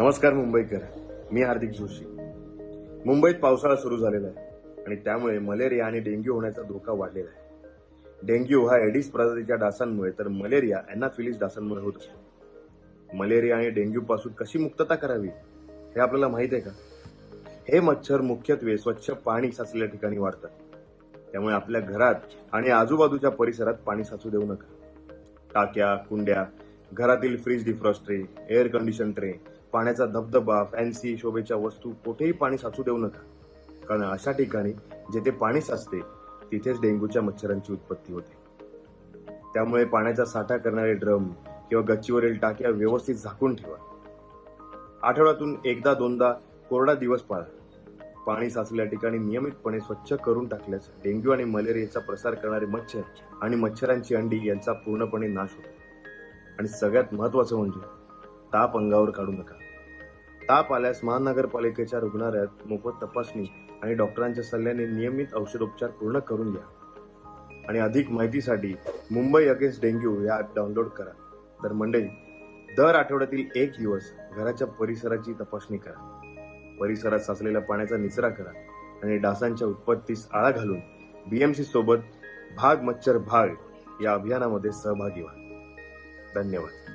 नमस्कार मुंबईकर. मी हार्दिक जोशी. मुंबईत पावसाळा सुरू झालेला आहे आणि त्यामुळे मलेरिया आणि डेंग्यू होण्याचा धोका वाढलेला आहे. डेंग्यू हा एडिस प्रजातीच्या डासांमुळे तर मलेरिया अॅनाफिलिस डासांमुळे होत असतो. मलेरिया आणि डेंग्यू पासून कशी मुक्तता करावी हे आपल्याला माहीत आहे का? हे मच्छर मुख्यत्वे स्वच्छ पाणी साचलेल्या ठिकाणी वाढतात. त्यामुळे आपल्या घरात आणि आजूबाजूच्या परिसरात पाणी साचू देऊ नका. टाक्या कुंड्या घरातील fridge defrost tray air condition tray पाण्याचा धबधबा फॅन्सी शोभेच्या वस्तू कुठेही पाणी साचू देऊ नका. कारण अशा ठिकाणी जेथे पाणी साचते तिथेच डेंग्यूच्या मच्छरांची उत्पत्ती होते. त्यामुळे पाण्याचा साठा करणारे ड्रम किंवा गच्चीवरील टाक्या व्यवस्थित झाकून ठेवा. आठवड्यातून एकदा दोनदा कोरडा दिवस पाळा. पाणी साचलेल्या ठिकाणी नियमितपणे स्वच्छ करून टाकल्यास डेंग्यू आणि मलेरियाचा प्रसार करणारे मच्छर आणि मच्छरांची अंडी यांचा पूर्णपणे नाश होतो. आणि सगळ्यात महत्वाचं म्हणजे ताप अंगावर काढू नका. ताप आल्यास महानगरपालिकेच्या रुग्णालयात मोफत तपासणी आणि डॉक्टरांच्या सल्ल्याने नियमित औषधोपचार पूर्ण करून घ्या. आणि अधिक माहितीसाठी मुंबई अगेन्स्ट डेंग्यू या ॲप डाउनलोड करा. तर मंडळी दर आठवड्यातील एक दिवस घराच्या परिसराची तपासणी करा. परिसरात साचलेल्या पाण्याचा निचरा करा आणि डासांच्या उत्पत्तीस आळा घालून बीएमसी सोबत भाग मच्छर भाग या अभियानामध्ये सहभागी व्हा. धन्यवाद.